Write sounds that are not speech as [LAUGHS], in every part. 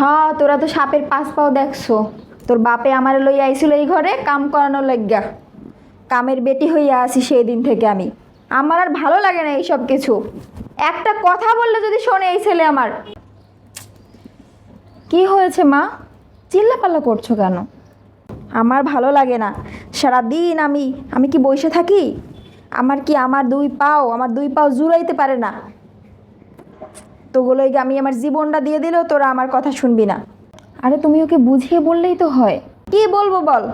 হ্যাঁ তোরা তো সাপের পাঁচ পাও দেখছ। তোর বাপে আমার লইয়া আইছিল এই ঘরে, কাম করানোর লাগিয়া। কামের বেটি হইয়া আছি সেই দিন থেকে আমি। আমার আর ভালো লাগে না এইসব কিছু। একটা কথা বললে যদি শোনে এই ছেলে আমার। কি হয়েছে মা? চিল্লাপাল্লা করছ কেন? আমার ভালো লাগে না। সারাদিন আমি আমি কি বসে থাকি? আমার কি আমার দুই পাও, আমার দুই পাও জুড়াইতে পারে না। তোগুলোই আমি আমার জীবনটা দিয়ে দিলেও তোরা আমার কথা শুনবি না। আরে তুমি ওকে বুঝিয়ে বললেই তো হয়। কি বলব বল?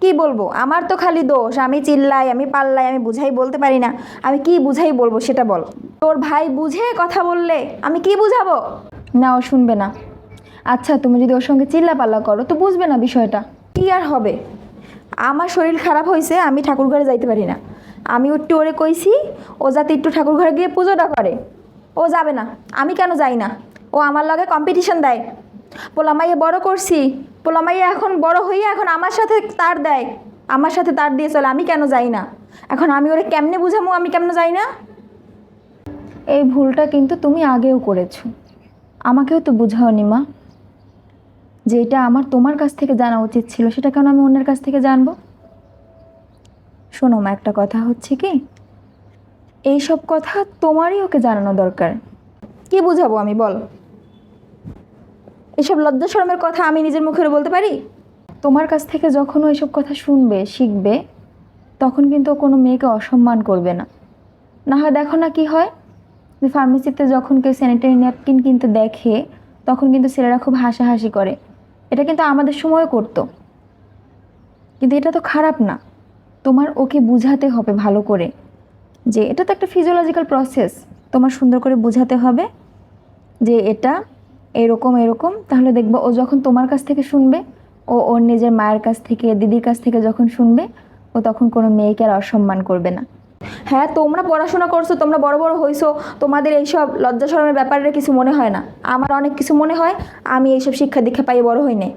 কি বলব? আমার তো খালি দোষ। আমি চিল্লাই আমি পাল্লাই আমি বুঝাই বলতে পারি না। আমি কি বুঝাই বলব সেটা বল। তোর ভাই বুঝে কথা বললে আমি কি বুঝাবো? না ও শুনবে না। আচ্ছা তুমি যদি ওর সঙ্গে চিল্লা পাল্লা করো তো বুঝবে না বিষয়টা। কি আর হবে? আমার শরীর খারাপ হয়েছে আমি ঠাকুর ঘরে যাইতে পারি না। আমি একটু ওরে কইছি ও যাতে একটু ঠাকুর ঘরে গিয়ে পুজোটা করে। ও যাবে না। আমি কেন যাই না? ও আমার লগে কম্পিটিশন দেয়। পোলামাইয়া বড় করছি। পোলামাইয়া এখন বড় হইয়া এখন আমার সাথে তার দেয়। আমার সাথে তার দিয়ে চলে, আমি কেন যাই না? এখন আমি ওরে কেমনে বুঝামো, আমি কেমনে যাই না? এই ভুলটা কিন্তু তুমি আগেও করেছ। আমাকেও তো বুঝাওনি মা। যে এটা আমার তোমার কাছ থেকে জানা উচিত ছিল, সেটা কেন আমি অন্যের কাছ থেকে জানব? শোনো মা, একটা কথা হচ্ছে কি? এইসব কথা তোমারই ওকে জানানো দরকার। কি বুঝাবো আমি, বল। এসব লজ্জা শরমের কথা আমি নিজের মুখে বলতে পারি? তোমার কাছ থেকে যখন ও এসব কথা শুনবে, শিখবে, তখন কিন্তু কোনো মেয়েকে অসম্মান করবে না। না হয় দেখো না কি হয়, যে ফার্মেসিতে যখন কেউ স্যানিটারি ন্যাপকিন কিনতে দেখে, তখন কিন্তু ছেলেরা খুব হাসাহাসি করে। এটা কিন্তু আমাদের সময়ও করতো। কিন্তু এটা তো খারাপ না। তোমার ওকে বুঝাতে হবে ভালো করে। যে এটা তো একটা ফিজিওলজিক্যাল প্রসেস তোমার সুন্দর করে বোঝাতে হবে যে এটা এরকম এরকম, তাহলে দেখবা ও যখন তোমার কাছ থেকে শুনবে, ও ওর নিজের মায়ের কাছ থেকে, দিদির কাছ থেকে যখন শুনবে, ও তখন কোনো মেয়েকে আর অসম্মান করবে না। হ্যাঁ তোমরা পড়াশোনা করছ, তোমরা বড় বড় হইছো, তোমাদের এইসব লজ্জা শরমের ব্যাপারে কিছু মনে হয় না। আমার অনেক কিছু মনে হয়, আমি এইসব শিক্ষা দীক্ষা পাইয়ে বড় হই নাই।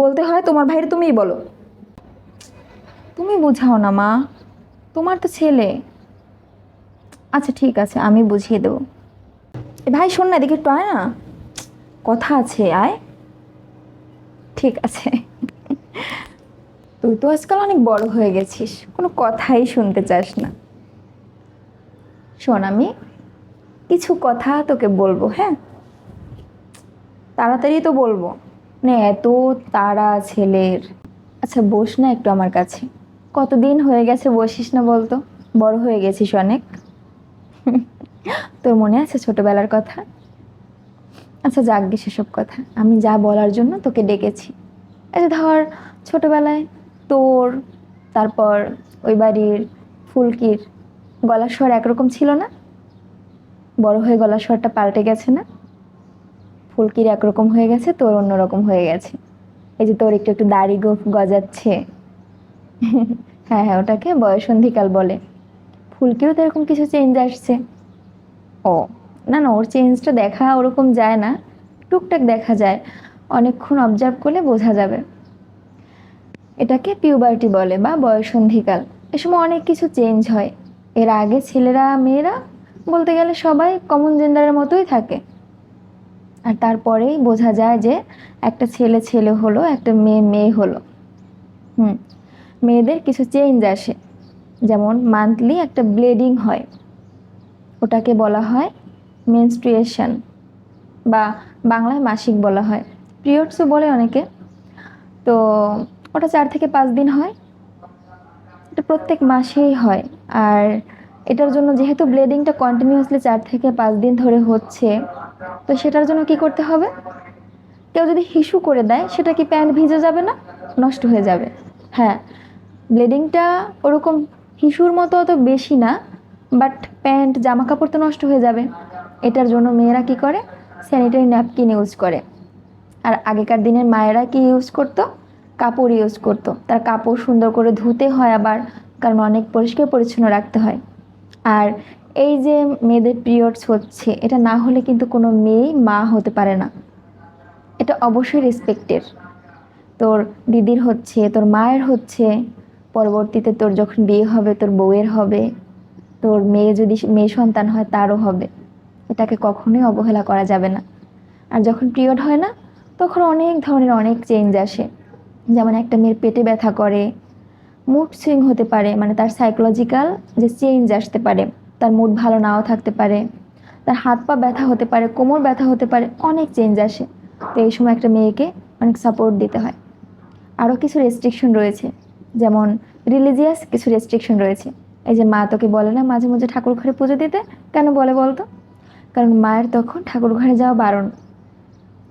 বলতে হয় তোমার ভাইয়ের তুমিই বলো। তুমি বুঝাও না মা, তোমার তো ছেলে। আচ্ছা ঠিক আছে, আমি বুঝিয়ে দেবো। এ ভাই, শোন না, এদিকে একটু আয় না। কথা আছে, আয়। ঠিক আছে। তুই তো আজকাল অনেক বড় হয়ে গেছিস, কোনো কথাই শুনতে চাস না। শোন, আমি কিছু কথা তোকে বলব হ্যাঁ? তাড়াতাড়ি তো বলব। মানে এত তারা ছেলের। আচ্ছা বস না একটু আমার কাছে। কতদিন হয়ে গেছে বসিস না বলতো? বড় হয়ে গেছিস অনেক। [LAUGHS] তোর মনে আছে ছোটবেলার কথা? আচ্ছা যাক গে সেসব কথা। আমি যা বলার জন্য তোকে ডেকেছি। যে ধর, ছোটবেলায় তোর, তারপর ওই বাড়ির ফুলকির গলার স্বর একরকম ছিল না? বড় হয়ে গলার স্বরটা পাল্টে গেছে না? ফুলকির একরকম হয়ে গেছে, তোর অন্যরকম হয়ে গেছে। এই যে তোর একটু একটু দাড়ি গোফ গজাচ্ছে। [LAUGHS] হ্যাঁ হ্যাঁ ওটাকে বয়সন্ধিকাল বলে। ফুলকিরও তো এরকম কিছু চেঞ্জ আসছে। ও, না না, ওর চেঞ্জটা দেখা ওরকম যায় না। টুকটাক দেখা যায়। অনেকক্ষণ অবজার্ভ করলে বোঝা যাবে। এটাকে পিউবার্টি বলে বা বয়সন্ধিকাল। এ সময় অনেক কিছু চেঞ্জ হয়। এর আগে ছেলেরা, মেয়েরা বলতে গেলে সবাই কমন জেন্ডারের মতোই থাকে। আর তারপরেই বোঝা যায় যে একটা ছেলে ছেলে হলো, একটা মেয়ে মেয়ে হলো। হুম, মেয়েদের কিছু চেঞ্জ আসে। যেমন মান্থলি একটা ব্লিডিং হয়, ওটাকে বলা হয় মেনস্ট্রুয়েশন বা বাংলায় মাসিক বলা হয় পিরিয়ডসও বলে অনেকে। তো ওটা চার থেকে পাঁচ দিন হয়, এটা প্রত্যেক মাসেই হয়। আর এটার জন্য যেহেতু ব্লিডিংটা কন্টিনিউয়াসলি চার থেকে পাঁচ দিন ধরে হচ্ছে, তো সেটার জন্য কি করতে হবে? কেউ যদি হিসু করে দেয়, সেটা কি প্যান্ট ভিজে যাবে না? নষ্ট হয়ে যাবে। হ্যাঁ ব্লিডিংটা ওরকম হিসুর মতো অত বেশি না বাট প্যান্ট জামা কাপড় তো নষ্ট হয়ে যাবে। এটার জন্য মেয়েরা কি করে? স্যানিটারি ন্যাপকিন ইউজ করে। আর আগেকার দিনের মায়েরা কি ইউজ করতো? কাপড় ইউজ করতো। তার কাপড় সুন্দর করে ধুতে হয় আবার, কারণ অনেক পরিষ্কার পরিচ্ছন্ন রাখতে হয়। আর এই যে মেয়েদের পিরিয়ডস হচ্ছে এটা না হলে কিন্তু কোনো মেয়েই মা হতে পারে না। এটা অবশ্যই রেসপেক্টের তোর দিদির হচ্ছে, তোর মায়ের হচ্ছে পরবর্তীতে তোর যখন বিয়ে হবে, তোর বউয়ের হবে, তোর মেয়ে যদি মেয়ে সন্তান হয়, তারও হবে। এটাকে কখনোই অবহেলা করা যাবে না। আর যখন পিরিয়ড হয় না, তখন অনেক ধরনের অনেক চেঞ্জ আসে। যেমন একটা মেয়ের পেটে ব্যথা করে মুড সুইং হতে পারে মানে তার সাইকোলজিক্যাল যে চেঞ্জ আসতে পারে, তার মুড ভালো নাও থাকতে পারে, তার হাত পা ব্যথা হতে পারে, কোমর ব্যথা হতে পারে, অনেক চেঞ্জ আসে। তো এই সময় একটা মেয়েকে অনেক সাপোর্ট দিতে হয়। আরও কিছু রেস্ট্রিকশন রয়েছে। যেমন রিলিজিয়াস কিছু রেস্ট্রিকশন রয়েছে। এই যে মা তোকে বলে না মাঝে মাঝে ঠাকুর ঘরে পুজো দিতে? কেন বলে বলতো? কারণ মায়ের তখন ঠাকুর ঘরে যাওয়া বারণ।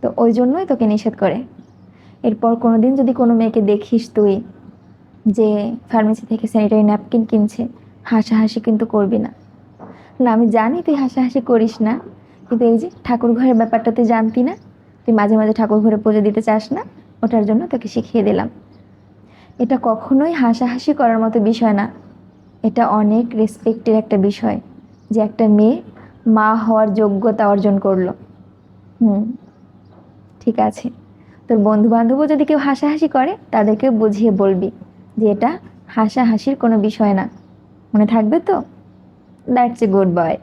তো ওই জন্যই তোকে নিষেধ করে। এরপর কোনো দিন যদি কোনো মেয়েকে দেখিস তুই যে ফার্মেসি থেকে স্যানিটারি ন্যাপকিন কিনছে, হাসাহাসি কিন্তু করবি না। না, আমি জানি তুই হাসাহাসি করিস না, কিন্তু এই যে ঠাকুর ঘরের ব্যাপারটা তুই জানতি না, তুই মাঝে মাঝে ঠাকুর ঘরে পুজো দিতে চাস না, ওটার জন্য তোকে শিখিয়ে দিলাম। এটা কখনোই হাসাহাসি করার মতো বিষয় না। এটা অনেক রেসপেক্টের একটা বিষয় যে একটা মেয়ে মা হওয়ার যোগ্যতা অর্জন করল। হুম, ঠিক আছে। তোর বন্ধু বান্ধবও যদি কেউ হাসাহাসি করে তাদেরকে বুঝিয়ে বলবি যে এটা হাসাহাসির কোনো বিষয় না। মনে থাকবে তো? That's a good boy